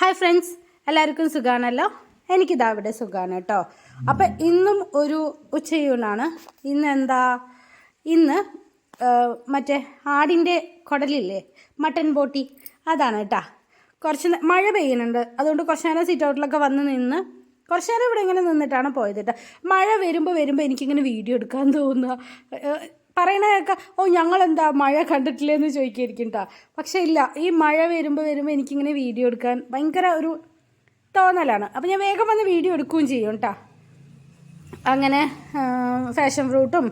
Hi friends എല്ലാവർക്കും സുഖാണല്ലോ? എനിക്കിതാ ഇവിടെ സുഖമാണ് കേട്ടോ. അപ്പം ഇന്നും ഒരു ഉച്ചയൂണാണ്. ഇന്ന് എന്താ? ഇന്ന് മറ്റേ ആടിന്റെ കുടലില്ലേ? മട്ടൻ ബോട്ടി അതാണ് കേട്ടാ. കുറച്ച് മഴ പെയ്യുന്നുണ്ട്. അതുകൊണ്ട് കുറച്ച് നേരം സിറ്റ് ഔട്ടിലൊക്കെ വന്ന് നിന്ന് കുറച്ച് നേരം ഇവിടെ ഇങ്ങനെ നിന്നിട്ടാണ് പോയത് കേട്ടോ. മഴ വരുമ്പോൾ വരുമ്പോൾ എനിക്കിങ്ങനെ വീഡിയോ എടുക്കാൻ തോന്നുക. പറയണ കേൾക്കാം ഓ ഞങ്ങളെന്താ മഴ കണ്ടിട്ടില്ലെന്ന് ചോദിക്കായിരിക്കും കേട്ടോ പക്ഷേ ഇല്ല ഈ മഴ വരുമ്പോൾ വരുമ്പോൾ എനിക്കിങ്ങനെ വീഡിയോ എടുക്കാൻ ഭയങ്കര ഒരു തോന്നലാണ്. അപ്പോൾ ഞാൻ വേഗം വന്ന് വീഡിയോ എടുക്കുകയും ചെയ്യും കേട്ടോ അങ്ങനെ ഫാഷൻ ഫ്രൂട്ടും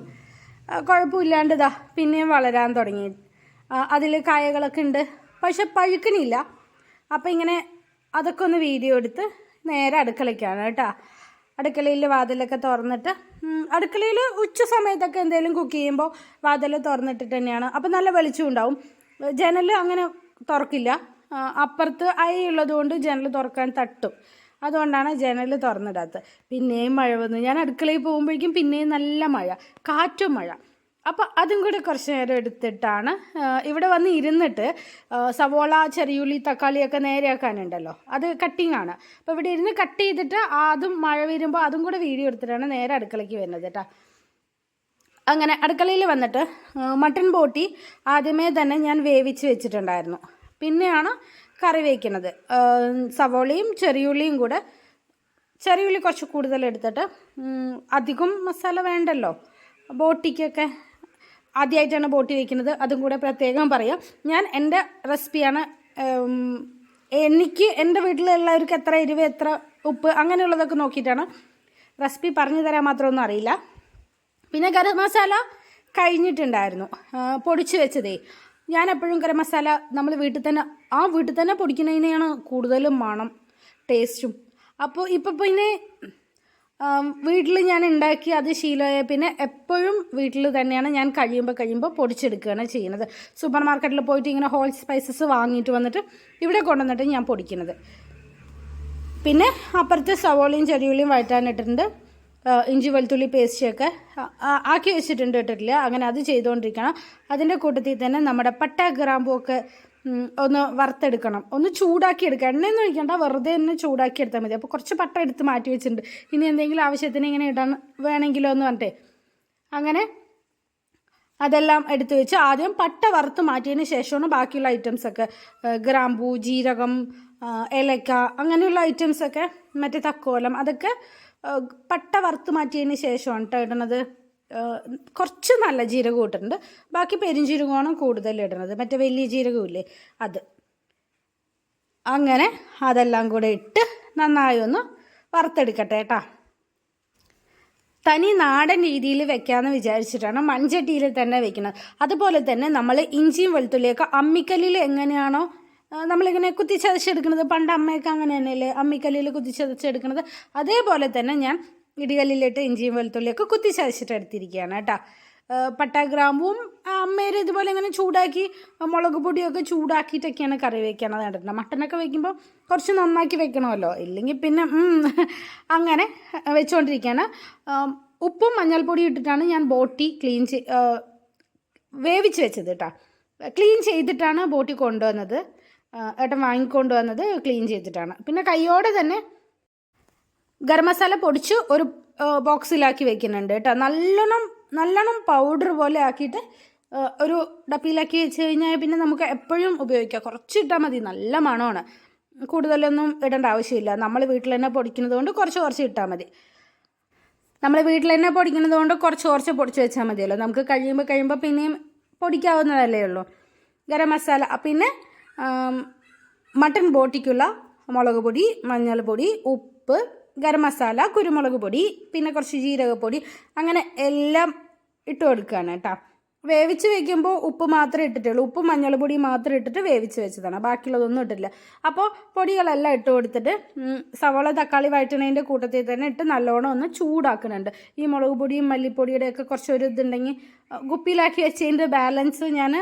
കുഴപ്പമില്ലാണ്ട് ഇതാ പിന്നെയും വളരാൻ തുടങ്ങി. അതിൽ കായകളൊക്കെ ഉണ്ട് പക്ഷെ പഴുക്കണില്ല. അപ്പോൾ ഇങ്ങനെ അതൊക്കെ ഒന്ന് വീഡിയോ എടുത്ത് നേരെ അടുക്കളയ്ക്കാണ് കേട്ടോ. അടുക്കളയിൽ വാതിലൊക്കെ തുറന്നിട്ട് അടുക്കളയിൽ ഉച്ച സമയത്തൊക്കെ എന്തെങ്കിലും കുക്ക് ചെയ്യുമ്പോൾ വാതിൽ തുറന്നിട്ടിട്ട് തന്നെയാണ്. അപ്പോൾ നല്ല വെളിച്ചം ഉണ്ടാവും. ജനൽ അങ്ങനെ തുറക്കില്ല. അപ്പുറത്ത് ഐ കൊണ്ട് ജനൽ തുറക്കാൻ തട്ടും. അതുകൊണ്ടാണ് ജനൽ തുറന്നിടാത്തത്. പിന്നെയും മഴ വന്നു. ഞാൻ അടുക്കളയിൽ പോകുമ്പോഴേക്കും പിന്നെയും നല്ല മഴ. കാറ്റും മഴ. അപ്പോൾ അതും കൂടി കുറച്ച് നേരം എടുത്തിട്ടാണ് ഇവിടെ വന്ന് ഇരുന്നിട്ട് സവോള ചെറിയുള്ളി തക്കാളിയൊക്കെ നേരെയാക്കാനുണ്ടല്ലോ. അത് കട്ടിങ് ആണ്. അപ്പോൾ ഇവിടെ ഇരുന്ന് കട്ട് ചെയ്തിട്ട് അതും മഴ വരുമ്പോൾ അതും കൂടെ വീഡിയോ എടുത്തിട്ടാണ് നേരെ അടുക്കളയ്ക്ക് വരുന്നത് കേട്ടോ. അങ്ങനെ അടുക്കളയിൽ വന്നിട്ട് മട്ടൺ ബോട്ടി ആദ്യമേ തന്നെ ഞാൻ വേവിച്ച് വെച്ചിട്ടുണ്ടായിരുന്നു. പിന്നെയാണ് കറി വയ്ക്കുന്നത് സവോളയും ചെറിയുള്ളിയും കൂടെ ചെറിയുള്ളി കുറച്ച് കൂടുതൽ എടുത്തിട്ട് അധികം മസാല വേണ്ടല്ലോ ബോട്ടിക്കൊക്കെ ആദ്യമായിട്ടാണ് ബോട്ടി വയ്ക്കുന്നത് അതും കൂടെ പ്രത്യേകം പറയാം. ഞാൻ എന്റെ റെസിപ്പിയാണ് എനിക്ക് എന്റെ വീട്ടിലുള്ളവർക്ക് എത്ര എരിവ് എത്ര ഉപ്പ് അങ്ങനെയുള്ളതൊക്കെ നോക്കിയിട്ടാണ് റെസിപ്പി പറഞ്ഞു തരാൻ മാത്രമൊന്നും അറിയില്ല. പിന്നെ ഗരം മസാല കഴിഞ്ഞിട്ടുണ്ടായിരുന്നു. പൊടിച്ച് വെച്ചതേ. ഞാൻ എപ്പോഴും ഗരം മസാല നമ്മൾ വീട്ടിൽ തന്നെ ആ വീട്ടിൽ തന്നെ പൊടിക്കുന്നതിനെയാണ് കൂടുതലും മണം ടേസ്റ്റും. അപ്പോൾ ഇപ്പോൾ പിന്നെ വീട്ടിൽ ഞാൻ ഉണ്ടാക്കി അത് ശീലമായ പിന്നെ എപ്പോഴും വീട്ടിൽ തന്നെയാണ് ഞാൻ കഴിയുമ്പോൾ കഴിയുമ്പോൾ പൊടിച്ചെടുക്കുകയാണ് ചെയ്യുന്നത്. സൂപ്പർ മാർക്കറ്റിൽ പോയിട്ട് ഇങ്ങനെ ഹോൾ സ്പൈസസ് വാങ്ങിയിട്ട് വന്നിട്ട് ഇവിടെ കൊണ്ടുവന്നിട്ട് ഞാൻ പൊടിക്കുന്നത്. പിന്നെ അപ്പുറത്ത് സവോളയും ചെറിയുള്ളിയും വഴറ്റാനിട്ടിട്ടുണ്ട്. ഇഞ്ചി വെളുത്തുള്ളി പേസ്റ്റൊക്കെ ആക്കി വെച്ചിട്ടുണ്ട് ഇട്ടിട്ടില്ല അങ്ങനെ അത് ചെയ്തുകൊണ്ടിരിക്കണം. അതിന്റെ കൂട്ടത്തിൽ തന്നെ നമ്മുടെ പട്ട ഗ്രാമ്പൂ ഒക്കെ ഒന്ന് വറുത്തെടുക്കണം. ഒന്ന് ചൂടാക്കി എടുക്കുക എണ്ണയൊന്നും ഒഴിക്കണ്ട. വെറുതെ തന്നെ ചൂടാക്കി എടുത്താൽ മതി. അപ്പോൾ കുറച്ച് പട്ട എടുത്ത് മാറ്റി വെച്ചിട്ടുണ്ട്. ഇനി എന്തെങ്കിലും ആവശ്യത്തിന് ഇങ്ങനെ ഇടാൻ വേണമെങ്കിലോ എന്ന് പറഞ്ഞിട്ടേ. അങ്ങനെ അതെല്ലാം എടുത്തു വെച്ച് ആദ്യം പട്ട വറുത്ത് മാറ്റിയതിന് ശേഷമാണ് ബാക്കിയുള്ള ഐറ്റംസൊക്കെ ഗ്രാമ്പൂ ജീരകം ഇലക്ക അങ്ങനെയുള്ള ഐറ്റംസൊക്കെ മറ്റേ തക്കോലം അതൊക്കെ പട്ട വറുത്ത് മാറ്റിയതിന് ശേഷമാണ് കേട്ടോ ഇടണത്. കുറച്ച് നല്ല ജീരകം ഇട്ടിട്ടുണ്ട്. ബാക്കി പെരുംജീരകമാണ് കൂടുതൽ ഇടുന്നത്. മറ്റേ വലിയ ജീരകം ഇല്ലേ? അത്. അങ്ങനെ അതെല്ലാം കൂടെ ഇട്ട് നന്നായി ഒന്ന് വറുത്തെടുക്കട്ടെ കേട്ടോ. തനി നാടൻ രീതിയിൽ വെക്കാമെന്ന് വിചാരിച്ചിട്ടാണ് മൺചട്ടിയിൽ തന്നെ വെക്കുന്നത്. അതുപോലെ തന്നെ നമ്മൾ ഇഞ്ചിയും വെളുത്തുള്ളിയൊക്കെ അമ്മിക്കല്ലിൽ എങ്ങനെയാണോ നമ്മളിങ്ങനെ കുത്തിച്ചതച്ചെടുക്കുന്നത്? പണ്ട് അമ്മയൊക്കെ അങ്ങനെ തന്നെയല്ലേ? അമ്മിക്കല്ലിൽ കുത്തിച്ചതച്ചെടുക്കുന്നത്? അതേപോലെ തന്നെ ഞാൻ ഇടികല്ലിലിട്ട് ഇഞ്ചിയും വെളുത്തുള്ളിയൊക്കെ കുത്തി ചതച്ചിട്ട് എടുത്തിരിക്കുകയാണ് കേട്ടോ. പട്ട ഗ്രാമ്പും അമ്മേരെ ഇതുപോലെ ഇങ്ങനെ ചൂടാക്കി മുളക് പൊടിയൊക്കെ ചൂടാക്കിയിട്ടൊക്കെയാണ് കറി വെക്കണത് കണ്ടിട്ടുണ്ട്? മട്ടനൊക്കെ വയ്ക്കുമ്പോൾ കുറച്ച് നന്നാക്കി വെക്കണമല്ലോ. ഇല്ലെങ്കിൽ പിന്നെ അങ്ങനെ വെച്ചുകൊണ്ടിരിക്കുകയാണ് ഉപ്പും മഞ്ഞൾപ്പൊടിയും ഇട്ടിട്ടാണ് ഞാൻ ബോട്ടി ക്ലീൻ വേവിച്ച് വെച്ചത് കേട്ടോ. ക്ലീൻ ചെയ്തിട്ടാണ് ബോട്ടി കൊണ്ടുവന്നത്. ഏട്ടൻ വാങ്ങിക്കൊണ്ടുവന്നത് ക്ലീൻ ചെയ്തിട്ടാണ്. പിന്നെ കൈയോടെ തന്നെ ഗരം മസാല പൊടിച്ച് ഒരു ബോക്സിലാക്കി വെക്കുന്നുണ്ട് കേട്ടോ. നല്ലോണം നല്ലോണം പൗഡർ പോലെ ആക്കിയിട്ട് ഒരു ഡപ്പിയിലാക്കി വെച്ച് കഴിഞ്ഞാൽ പിന്നെ നമുക്ക് എപ്പോഴും ഉപയോഗിക്കാം. കുറച്ച് ഇട്ടാൽ മതി. നല്ല മണമാണ്. കൂടുതലൊന്നും ഇടേണ്ട ആവശ്യമില്ല. നമ്മൾ വീട്ടിൽ തന്നെ പൊടിക്കുന്നത് കൊണ്ട് കുറച്ച് കുറച്ച് ഇട്ടാൽ മതി. നമ്മൾ വീട്ടിൽ തന്നെ പൊടിക്കുന്നത് കൊണ്ട് കുറച്ച് കുറച്ച് പൊടിച്ച് വെച്ചാൽ മതിയല്ലോ. നമുക്ക് കഴിയുമ്പോൾ കഴിയുമ്പോൾ പിന്നെയും പൊടിക്കാവുന്നതല്ലേ ഉള്ളൂ. ഗരം മസാല പിന്നെ മട്ടൻ ബോട്ടിക്കുള്ള മുളക് പൊടി മഞ്ഞൾപ്പൊടി ഉപ്പ് ഗരം മസാല കുരുമുളക് പൊടി പിന്നെ കുറച്ച് ജീരകപ്പൊടി അങ്ങനെ എല്ലാം ഇട്ട് കൊടുക്കുകയാണ് കേട്ടോ. വേവിച്ച് വെക്കുമ്പോൾ ഉപ്പ് മാത്രമേ ഇട്ടിട്ടുള്ളൂ. ഉപ്പ് മഞ്ഞൾപ്പൊടി മാത്രം ഇട്ടിട്ട് വേവിച്ച് വെച്ചതാണ്. ബാക്കിയുള്ളതൊന്നും ഇട്ടില്ല. അപ്പോൾ പൊടികളെല്ലാം ഇട്ട് കൊടുത്തിട്ട് സവോള തക്കാളി വഴറ്റണേന്റെ കൂട്ടത്തിൽ തന്നെ ഇട്ട് നല്ലോണം ഒന്ന് ചൂടാക്കുന്നുണ്ട്. ഈ മുളക് പൊടിയും മല്ലിപ്പൊടിയുടെ ഒക്കെ കുറച്ച് ഒരു ഇതുണ്ടെങ്കിൽ കുപ്പിയിലാക്കി വെച്ചതിന്റെ ബാലൻസ് ഞാൻ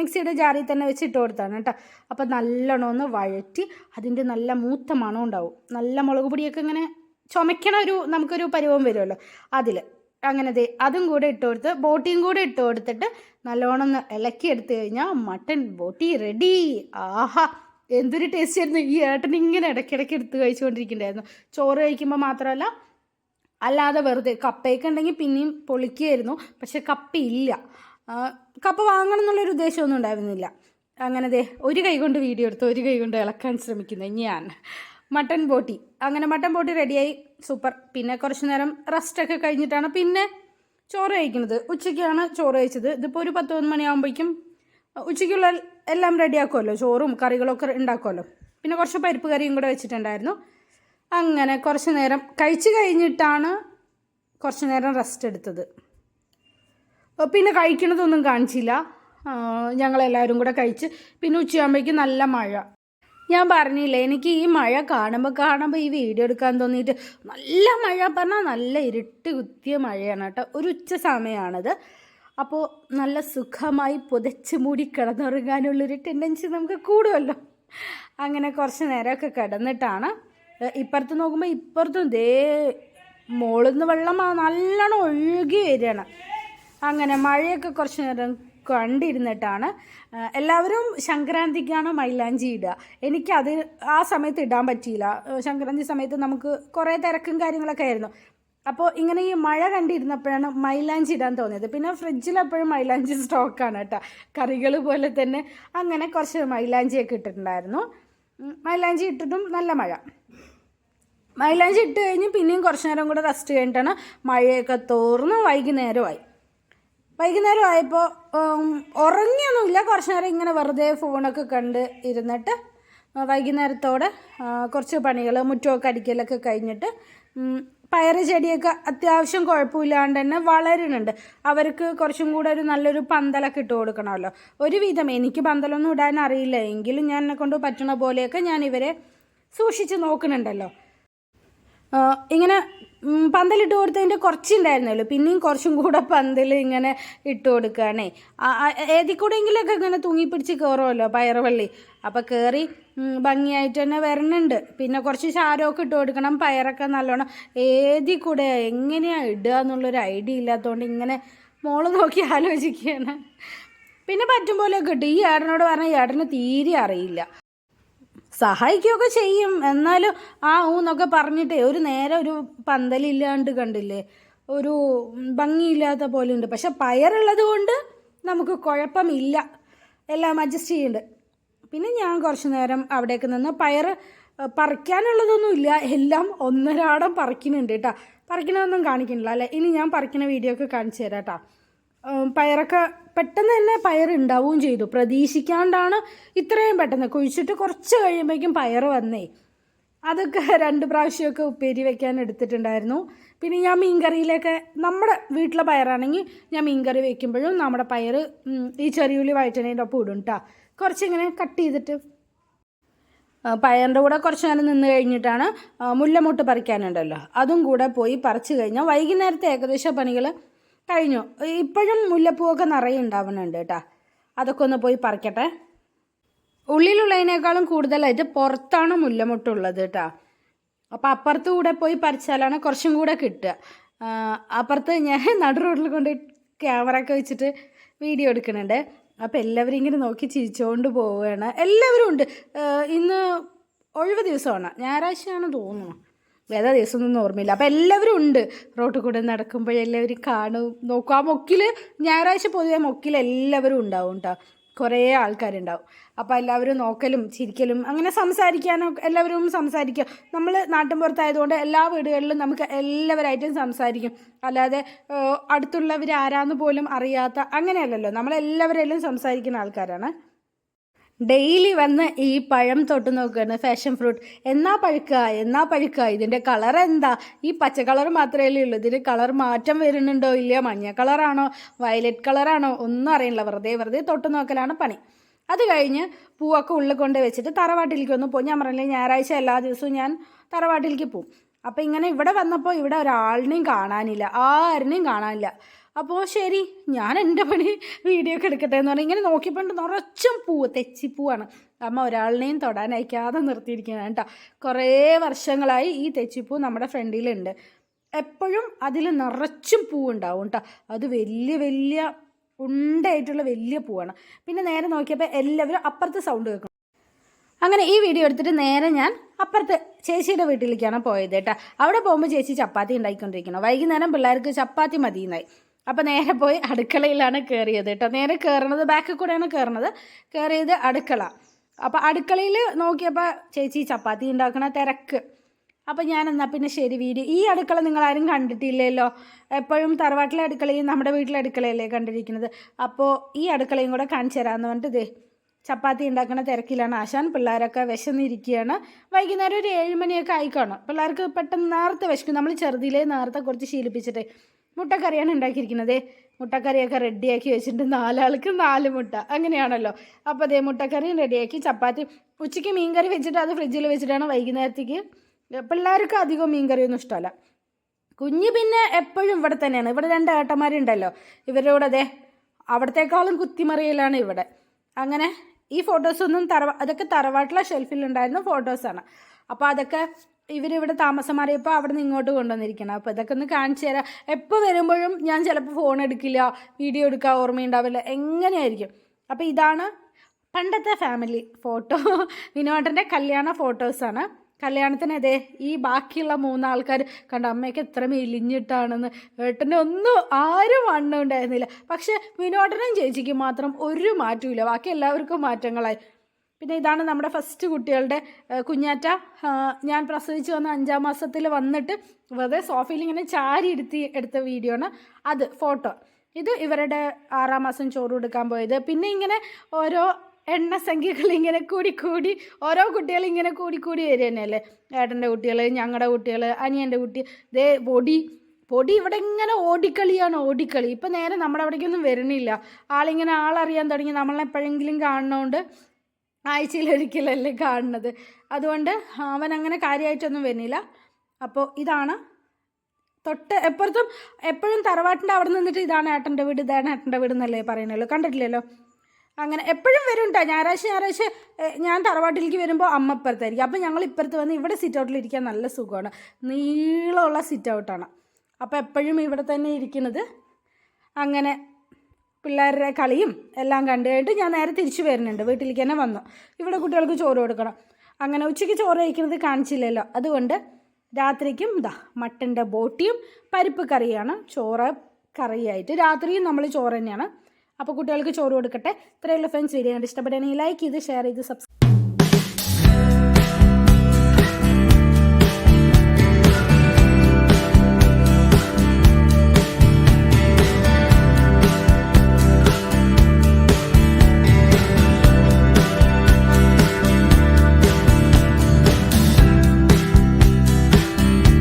മിക്സിയുടെ ജാറിൽ തന്നെ വെച്ചിട്ട് കൊടുത്താണ് കേട്ടോ. അപ്പോൾ നല്ലോണം ഒന്ന് വഴറ്റി അതിന്റെ നല്ല മൂത്ത മണം ഉണ്ടാവും. നല്ല മുളക് പൊടിയൊക്കെ ഇങ്ങനെ ചുമയ്ക്കണ ഒരു നമുക്കൊരു പരുവം വരുമല്ലോ. അതിൽ അങ്ങനെ ദേ അതും കൂടെ ഇട്ട് കൊടുത്ത് ബോട്ടിയും കൂടെ ഇട്ട് കൊടുത്തിട്ട് നല്ലോണം ഒന്ന് ഇളക്കി എടുത്തു കഴിഞ്ഞാൽ മട്ടൻ ബോട്ടി റെഡി. ആഹാ എന്തൊരു ടേസ്റ്റ് ആയിരുന്നു. ഈ ഏട്ടൻ ഇങ്ങനെ ഇടയ്ക്കിടയ്ക്ക് എടുത്ത് കഴിച്ചുകൊണ്ടിരിക്കണ്ടായിരുന്നു ചോറ് കഴിക്കുമ്പോൾ മാത്രമല്ല അല്ലാതെ വെറുതെ കപ്പയൊക്കെ ഉണ്ടെങ്കിൽ പിന്നെയും പൊളിക്കുകയായിരുന്നു പക്ഷെ കപ്പയില്ല. കപ്പ വാങ്ങണം എന്നുള്ളൊരു ഉദ്ദേശമൊന്നും ഉണ്ടായിരുന്നില്ല. അങ്ങനെ ദേ ഒരു കൈ കൊണ്ട് വീഡിയോ എടുത്ത് ഒരു കൈ കൊണ്ട് ഇളക്കാൻ ശ്രമിക്കുന്നത് ഞാൻ. മട്ടൻ ബോട്ടി. അങ്ങനെ മട്ടൻ ബോട്ടി റെഡിയായി. സൂപ്പർ. പിന്നെ കുറച്ച് നേരം റെസ്റ്റൊക്കെ കഴിഞ്ഞിട്ടാണ് പിന്നെ ചോറ് കഴിക്കുന്നത്. ഉച്ചയ്ക്കാണ് ചോറ് കഴിച്ചത്. ഇതിപ്പോൾ ഒരു പത്ത് പതിനൊന്ന് മണിയാകുമ്പോഴേക്കും ഉച്ചയ്ക്കുള്ള എല്ലാം റെഡിയാക്കുമല്ലോ ചോറും കറികളൊക്കെ ഉണ്ടാക്കുമല്ലോ പിന്നെ കുറച്ച് പരിപ്പ് കറിയും കൂടെ വെച്ചിട്ടുണ്ടായിരുന്നു. അങ്ങനെ കുറച്ച് നേരം കഴിച്ചു കഴിഞ്ഞിട്ടാണ് കുറച്ച് നേരം റെസ്റ്റ് എടുത്തത്. പിന്നെ കഴിക്കണതൊന്നും കാണിച്ചില്ല. ഞങ്ങളെല്ലാവരും കൂടെ കഴിച്ച്. പിന്നെ ഉച്ചയാകുമ്പോഴേക്കും നല്ല മഴ. ഞാൻ പറഞ്ഞില്ലേ എനിക്ക് ഈ മഴ കാണുമ്പോൾ കാണുമ്പോൾ ഈ വീഡിയോ എടുക്കാൻ തോന്നിയിട്ട് നല്ല മഴ പറഞ്ഞാൽ നല്ല ഇരുട്ട് കുത്തിയ മഴയാണ് കേട്ടോ. ഒരു ഉച്ച സമയമാണത് അപ്പോൾ നല്ല സുഖമായി പുതച്ച് മൂടി കിടന്നുറങ്ങാനുള്ളൊരു ടെൻഡൻസി നമുക്ക് കൂടുമല്ലോ. അങ്ങനെ കുറച്ച് നേരമൊക്കെ കിടന്നിട്ടാണ്. ഇപ്പുറത്ത് നോക്കുമ്പോൾ ഇപ്പുറത്തും ദേ മുകളിൽ നിന്ന് വെള്ളം നല്ലോണം ഒഴുകി വരികയാണ്. അങ്ങനെ മഴയൊക്കെ കുറച്ച് നേരം കണ്ടിരുന്നിട്ടാണ്. എല്ലാവരും സംക്രാന്തിക്കാണ് മൈലാഞ്ചി ഇടുക. എനിക്കത് ആ സമയത്ത് ഇടാൻ പറ്റിയില്ല. സംക്രാന്തി സമയത്ത് നമുക്ക് കുറേ തിരക്കും കാര്യങ്ങളൊക്കെ ആയിരുന്നു. അപ്പോൾ ഇങ്ങനെ ഈ മഴ കണ്ടിരുന്നപ്പോഴാണ് മൈലാഞ്ചി ഇടാൻ തോന്നിയത്. പിന്നെ ഫ്രിഡ്ജിൽ എപ്പോഴും മൈലാഞ്ചി സ്റ്റോക്കാണ് കേട്ടോ. കറികൾ പോലെ തന്നെ അങ്ങനെ കുറച്ച് മൈലാഞ്ചിയൊക്കെ ഇട്ടിട്ടുണ്ടായിരുന്നു. മൈലാഞ്ചി ഇട്ടിട്ടും നല്ല മഴ. മൈലാഞ്ചി ഇട്ട് കഴിഞ്ഞ് പിന്നെയും കുറച്ച് നേരം കൂടെ റെസ്റ്റ് കഴിഞ്ഞിട്ടാണ് മഴയൊക്കെ തോർന്ന് വൈകുന്നേരമായി. വൈകുന്നേരം ആയപ്പോൾ ഉറങ്ങിയൊന്നുമില്ല. കുറച്ച് നേരം ഇങ്ങനെ വെറുതെ ഫോണൊക്കെ കണ്ട് ഇരുന്നിട്ട് വൈകുന്നേരത്തോടെ കുറച്ച് പണികൾ മുറ്റമൊക്കെ അടിക്കലൊക്കെ കഴിഞ്ഞിട്ട് പയർ ചെടിയൊക്കെ അത്യാവശ്യം കുഴപ്പമില്ലാണ്ട് തന്നെ വളരുന്നുണ്ട്. അവർക്ക് കുറച്ചും കൂടെ ഒരു നല്ലൊരു പന്തലൊക്കെ ഇട്ട് കൊടുക്കണമല്ലോ. ഒരുവിധം എനിക്ക് പന്തലൊന്നും ഇടാൻ അറിയില്ല. എങ്കിലും ഞാൻ എന്നെ കൊണ്ട് പറ്റണ പോലെയൊക്കെ ഞാൻ ഇവരെ സൂക്ഷിച്ച് നോക്കുന്നുണ്ടല്ലോ. ഇങ്ങനെ പന്തലിട്ട് കൊടുത്തതിന്റെ കുറച്ചുണ്ടായിരുന്നല്ലോ. പിന്നെയും കുറച്ചും കൂടെ പന്തൽ ഇങ്ങനെ ഇട്ട് കൊടുക്കുകയാണേ ഏതിൽ കൂടെയെങ്കിലൊക്കെ ഇങ്ങനെ തൂങ്ങിപ്പിടിച്ച് കയറുമല്ലോ പയറുവള്ളി. അപ്പോൾ കയറി ഭംഗിയായിട്ട് തന്നെ വരണുണ്ട്. പിന്നെ കുറച്ച് ചാരമൊക്കെ ഇട്ട് കൊടുക്കണം. പയറൊക്കെ നല്ലോണം ഏതിൽ കൂടെ എങ്ങനെയാണ് ഇടുക എന്നുള്ളൊരു ഐഡിയ ഇല്ലാത്തതുകൊണ്ട് ഇങ്ങനെ മോൾ നോക്കി ആലോചിക്കുകയാണ്. പിന്നെ പറ്റും പോലെയൊക്കെ ഇട്ട്. ഈ ഏട്ടനോട് പറഞ്ഞാൽ ഏട്ടന് തീരെ അറിയില്ല. സഹായിക്കുകയൊക്കെ ചെയ്യും. എന്നാലും ആ ഊന്നൊക്കെ പറഞ്ഞിട്ടേ ഒരു നേരെ ഒരു പന്തലില്ലാണ്ട് കണ്ടില്ലേ? ഒരു ഭംഗിയില്ലാത്ത പോലെ ഉണ്ട്. പക്ഷെ പയറുള്ളത് കൊണ്ട് നമുക്ക് കുഴപ്പമില്ല. എല്ലാം അഡ്ജസ്റ്റ് ചെയ്യുന്നുണ്ട് പിന്നെ ഞാൻ കുറച്ച് നേരം അവിടേക്ക് നിന്ന് പയർ പറിക്കാനുള്ളതൊന്നുമില്ല. എല്ലാം ഒന്നരാടം പറിക്കുന്നുണ്ട് കേട്ടോ പറിക്കണതൊന്നും കാണിക്കുന്നില്ല അല്ലേ? ഇനി ഞാൻ പറിക്കുന്ന വീഡിയോ ഒക്കെ കാണിച്ചു തരാം കേട്ടോ പയറൊക്കെ പെട്ടെന്ന് തന്നെ പയർ ഉണ്ടാവുകയും ചെയ്തു. പ്രതീക്ഷിക്കാണ്ടാണ് ഇത്രയും പെട്ടെന്ന്. കുഴിച്ചിട്ട് കുറച്ച് കഴിയുമ്പോഴേക്കും പയർ വന്നേ. അതൊക്കെ രണ്ട് പ്രാവശ്യമൊക്കെ ഉപ്പേരി വെക്കാൻ എടുത്തിട്ടുണ്ടായിരുന്നു. പിന്നെ ഞാൻ മീൻകറിയിലൊക്കെ നമ്മുടെ വീട്ടിലെ പയറാണെങ്കിൽ ഞാൻ മീൻകറി വെക്കുമ്പോഴും നമ്മുടെ പയർ ഈ ചെറിയുള്ളി വഴറ്റണേന്റെ ഒപ്പം ഇടും കേട്ടോ കുറച്ചിങ്ങനെ കട്ട് ചെയ്തിട്ട് പയറിന്റെ കൂടെ കുറച്ച് നേരം നിന്ന് കഴിഞ്ഞിട്ടാണ് മുല്ലമുട്ട് പറിക്കാനുണ്ടല്ലോ. അതും കൂടെ പോയി പറിച്ചു കഴിഞ്ഞാൽ വൈകുന്നേരത്തെ ഏകദേശ പണികൾ കഴിഞ്ഞു. ഇപ്പോഴും മുല്ലപ്പൂവൊക്കെ നിറയെ ഉണ്ടാവുന്നുണ്ട് കേട്ടോ. അതൊക്കെ ഒന്ന് പോയി പറിക്കട്ടെ. ഉള്ളിലുള്ളതിനേക്കാളും കൂടുതലായിട്ട് പുറത്താണ് മുല്ലമുട്ടുള്ളത് കേട്ടോ. അപ്പോൾ അപ്പുറത്ത് കൂടെ പോയി പറിച്ചാലാണ് കുറച്ചും കൂടെ കിട്ടുക. അപ്പുറത്ത് ഞാൻ നടു റോഡിൽ കൊണ്ട് ക്യാമറ ഒക്കെ വെച്ചിട്ട് വീഡിയോ എടുക്കുന്നുണ്ട്. അപ്പോൾ എല്ലാവരും ഇങ്ങനെ നോക്കി ചിരിച്ചുകൊണ്ട് പോവുകയാണ്. എല്ലാവരും ഉണ്ട്. ഇന്ന് ഒഴിവ് ദിവസമാണ്. ഞായറാഴ്ചയാണ് തോന്നുന്നു. ഏതാ ദിവസമൊന്നും ഓർമ്മയില്ല. അപ്പോൾ എല്ലാവരും ഉണ്ട്. റോട്ടിൽ കൂടെ നടക്കുമ്പോഴെല്ലാവരും കാണും. നോക്കും. ആ മൊക്കിൽ ഞായറാഴ്ച പൊതുവെ മൊക്കിൽ എല്ലാവരും ഉണ്ടാവും കേട്ടോ കുറേ ആൾക്കാരുണ്ടാവും. അപ്പോൾ എല്ലാവരും നോക്കലും ചിരിക്കലും അങ്ങനെ സംസാരിക്കാനൊക്കെ എല്ലാവരും സംസാരിക്കുക നമ്മൾ നാട്ടിൻ പുറത്തായതുകൊണ്ട് എല്ലാ വീടുകളിലും നമുക്ക് എല്ലാവരായിട്ടും സംസാരിക്കും. അല്ലാതെ അടുത്തുള്ളവർ ആരാന്ന് പോലും അറിയാത്ത അങ്ങനെയല്ലല്ലോ. നമ്മളെല്ലാവരെല്ലാം സംസാരിക്കുന്ന ആൾക്കാരാണ്. ഡെയിലി വന്ന് ഈ പഴം തൊട്ട് നോക്കുകയാണ് ഫാഷൻ ഫ്രൂട്ട്. എന്നാ പഴുക്കുക എന്നാ പഴുക്കുക ഇതിന്റെ കളർ എന്താ? ഈ പച്ച കളർ മാത്രമേ ഉള്ളൂ. ഇതിന് കളർ മാറ്റം വരുന്നുണ്ടോ ഇല്ല മഞ്ഞ കളറാണോ? വയലറ്റ് കളറാണോ? ഒന്നും അറിയില്ല വെറുതെ വെറുതെ തൊട്ട് നോക്കലാണ് പണി. അത് കഴിഞ്ഞ് പൂവൊക്കെ ഉള്ളിൽ കൊണ്ട് വെച്ചിട്ട് തറവാട്ടിലേക്ക് ഒന്ന് പോകും ഞാൻ പറഞ്ഞില്ലേ ഞായറാഴ്ച എല്ലാ ദിവസവും ഞാൻ തറവാട്ടിലേക്ക് പോകും അപ്പോൾ ഇങ്ങനെ ഇവിടെ വന്നപ്പോൾ ഇവിടെ ഒരാളിനെയും കാണാനില്ല. ആരിനെയും കാണാനില്ല. അപ്പോൾ ശരി ഞാൻ എന്റെ പണി വീഡിയോ ഒക്കെ എടുക്കട്ടെ എന്ന് പറഞ്ഞാൽ ഇങ്ങനെ നോക്കിയപ്പോൾ നിറച്ചും പൂവ് തെച്ചിപ്പൂവാണ് അമ്മ ഒരാളിനെയും തൊടാൻ നിർത്തിയിരിക്കുകയാണ് കേട്ടോ. കുറേ വർഷങ്ങളായി ഈ തെച്ചിപ്പൂ നമ്മുടെ ഫ്രണ്ടിലുണ്ട്. എപ്പോഴും അതിൽ നിറച്ചും പൂവുണ്ടാവും കേട്ടോ. അത് വലിയ വലിയ ഉണ്ടായിട്ടുള്ള വലിയ പൂവാണ്. പിന്നെ നേരെ നോക്കിയപ്പോൾ എല്ലാവരും അപ്പുറത്ത് സൗണ്ട് കേൾക്കും അങ്ങനെ ഈ വീഡിയോ എടുത്തിട്ട് നേരെ ഞാൻ അപ്പുറത്ത് ചേച്ചിയുടെ വീട്ടിലേക്കാണ് പോയത് കേട്ടോ. അവിടെ പോകുമ്പോൾ ചേച്ചി ചപ്പാത്തി ഉണ്ടാക്കിക്കൊണ്ടിരിക്കണം വൈകുന്നേരം പിള്ളേർക്ക് ചപ്പാത്തി മതിയെന്നായി. അപ്പോൾ നേരെ പോയി അടുക്കളയിലാണ് കയറിയത് കേട്ടോ. നേരെ കയറണത് ബാക്കിൽ കൂടെയാണ് കയറണത് കയറിയത് അടുക്കള. അപ്പോൾ അടുക്കളയിൽ നോക്കിയപ്പോൾ ചേച്ചി ചപ്പാത്തി ഉണ്ടാക്കണ തിരക്ക്. അപ്പോൾ ഞാൻ എന്നാൽ പിന്നെ ശരി വീഡിയോ ഈ അടുക്കള നിങ്ങളാരും കണ്ടിട്ടില്ലല്ലോ. എപ്പോഴും തറവാട്ടിലെ അടുക്കളയും നമ്മുടെ വീട്ടിലെ അടുക്കളയല്ലേ കണ്ടിരിക്കുന്നത്. അപ്പോൾ ഈ അടുക്കളയും കൂടെ കാണിച്ചു തരാമെന്ന് പറഞ്ഞിട്ട് ചപ്പാത്തി ഉണ്ടാക്കുന്ന തിരക്കിലാണ്. ആശാൻ പിള്ളേരൊക്കെ വിശന്നിരിക്കുകയാണ്. വൈകുന്നേരം ഒരു ഏഴ് മണിയൊക്കെ ആയിക്കാണും. പിള്ളേർക്ക് പെട്ടെന്ന് നേരത്തെ വിശക്കും. നമ്മൾ ചെറുതിലേ നേരത്തെ കുറച്ച് ശീലിപ്പിച്ചിട്ട്. മുട്ടക്കറിയാണ് ഉണ്ടാക്കിയിരിക്കുന്നത്. മുട്ടക്കറിയൊക്കെ റെഡിയാക്കി വെച്ചിട്ട് നാലാൾക്ക് നാല് മുട്ട. അങ്ങനെയാണല്ലോ. അപ്പോൾ അതേ മുട്ടക്കറിയും റെഡിയാക്കി ചപ്പാത്തി ഉച്ചയ്ക്ക് മീൻകറി വെച്ചിട്ട് അത് ഫ്രിഡ്ജിൽ വെച്ചിട്ടാണ് വൈകുന്നേരത്തേക്ക്. പിള്ളേർക്ക് അധികം മീൻകറിയൊന്നും ഇഷ്ടമല്ല. കുഞ്ഞ് പിന്നെ എപ്പോഴും ഇവിടെ തന്നെയാണ്. ഇവിടെ രണ്ട് ഏട്ടന്മാരുണ്ടല്ലോ. ഇവരോട് അതെ അവിടത്തേക്കാളും കുത്തിമറിയലാണ് ഇവിടെ. അങ്ങനെ ഈ ഫോട്ടോസൊന്നും തറവ അതൊക്കെ തറവാട്ടിലെ ഷെൽഫിലുണ്ടായിരുന്ന ഫോട്ടോസാണ് അപ്പോൾ അതൊക്കെ ഇവരിവിടെ താമസം മാറിയപ്പോൾ അവിടെ നിന്ന് ഇങ്ങോട്ട് കൊണ്ടുവന്നിരിക്കണം. അപ്പോൾ ഇതൊക്കെ ഒന്ന് കാണിച്ചു തരാം. എപ്പോൾ വരുമ്പോഴും ഞാൻ ചിലപ്പോൾ ഫോൺ എടുക്കില്ല വീഡിയോ എടുക്കുക ഓർമ്മയുണ്ടാവില്ല. എങ്ങനെയായിരിക്കും? അപ്പോൾ ഇതാണ് പണ്ടത്തെ ഫാമിലി ഫോട്ടോ വിനോദന്റെ കല്യാണ ഫോട്ടോസാണ് കല്യാണത്തിന് അതെ ഈ ബാക്കിയുള്ള മൂന്നാൾക്കാർ കണ്ട അമ്മയ്ക്ക് എത്ര മെലിഞ്ഞിട്ടാണെന്ന്. ഏട്ടന്റെ ഒന്നും ആരും വണ്ണം ഉണ്ടായിരുന്നില്ല പക്ഷേ വിനോദനും ചേച്ചിക്ക് മാത്രം ഒരു മാറ്റമില്ല ബാക്കി എല്ലാവർക്കും മാറ്റങ്ങളായി. പിന്നെ ഇതാണ് നമ്മുടെ ഫസ്റ്റ് കുട്ടികളുടെ കുഞ്ഞാറ്റ. ഞാൻ പ്രസവിച്ച് വന്ന അഞ്ചാം മാസത്തിൽ വന്നിട്ട് വെറുതെ സോഫയിൽ ഇങ്ങനെ ചാരി എടുത്തി എടുത്ത വീഡിയോ ആണ് അത് ഫോട്ടോ ഇത് ഇവരുടെ ആറാം മാസം ചോറ് കൊടുക്കാൻ പോയത്. പിന്നെ ഇങ്ങനെ ഓരോ എണ്ണസംഖ്യകൾ ഇങ്ങനെ കൂടി കൂടി ഓരോ കുട്ടികൾ ഇങ്ങനെ കൂടി കൂടി വരിക തന്നെയല്ലേ? ഏട്ടന്റെ കുട്ടികൾ ഞങ്ങളുടെ കുട്ടികൾ അനിയന്റെ കുട്ടി ദേ പൊടി. പൊടി ഇവിടെ ഇങ്ങനെ ഓടിക്കളിയാണ് ഓടിക്കളി. ഇപ്പം നേരെ നമ്മുടെ അവിടേക്കൊന്നും വരണില്ല ആളിങ്ങനെ ആളറിയാൻ തുടങ്ങി. നമ്മളെപ്പോഴെങ്കിലും കാണണോണ്ട് ആഴ്ചയിലൊരിക്കലല്ലേ കാണുന്നത്. അതുകൊണ്ട് അവൻ അങ്ങനെ കാര്യമായിട്ടൊന്നും വരുന്നില്ല. അപ്പോൾ ഇതാണ് തൊട്ട് എപ്പുറത്തും എപ്പോഴും തറവാട്ടിന്റെ അവിടെ നിന്നിട്ട് ഇതാണ് ഏട്ടന്റെ വീട് ഇതാണ് ഏട്ടന്റെ വീട് എന്നല്ലേ പറയണല്ലോ കണ്ടിട്ടില്ലല്ലോ? അങ്ങനെ എപ്പോഴും വരും കേട്ടോ ഞായറാഴ്ച ഞായറാഴ്ച ഞാൻ തറവാട്ടിലേക്ക് വരുമ്പോൾ അമ്മ ഇപ്പുറത്തായിരിക്കും. അപ്പോൾ ഞങ്ങൾ ഇപ്പുറത്ത് വന്ന് ഇവിടെ സിറ്റ് ഔട്ടിൽ ഇരിക്കാൻ നല്ല സുഖമാണ്. നീളമുള്ള സിറ്റ് ഔട്ടാണ് അപ്പോൾ എപ്പോഴും ഇവിടെ തന്നെ ഇരിക്കുന്നത്. അങ്ങനെ പിള്ളേരുടെ കളിയും എല്ലാം കണ്ടു കഴിഞ്ഞിട്ട് ഞാൻ നേരെ തിരിച്ചു വരുന്നുണ്ട്. വീട്ടിലേക്ക് തന്നെ വന്നു. ഇവിടെ കുട്ടികൾക്ക് ചോറ് കൊടുക്കണം. അങ്ങനെ ഉച്ചയ്ക്ക് ചോറ് കഴിക്കുന്നത് കാണിച്ചില്ലല്ലോ. അതുകൊണ്ട് രാത്രിക്കും ഇതാ മട്ടന്റെ ബോട്ടിയും പരിപ്പ് കറിയാണ്. ചോറ് കറിയായിട്ട് രാത്രിയും നമ്മൾ ചോറ് തന്നെയാണ്. അപ്പോൾ കുട്ടികൾക്ക് ചോറ് കൊടുക്കട്ടെ. ഇത്രയുള്ള ഫ്രണ്ട്സ് വീഡിയോ കണ്ട് ഇഷ്ടപ്പെടുകയാണെങ്കിൽ ലൈക്ക് ചെയ്ത് ഷെയർ ചെയ്ത് സബ്സ്ക്രൈബ്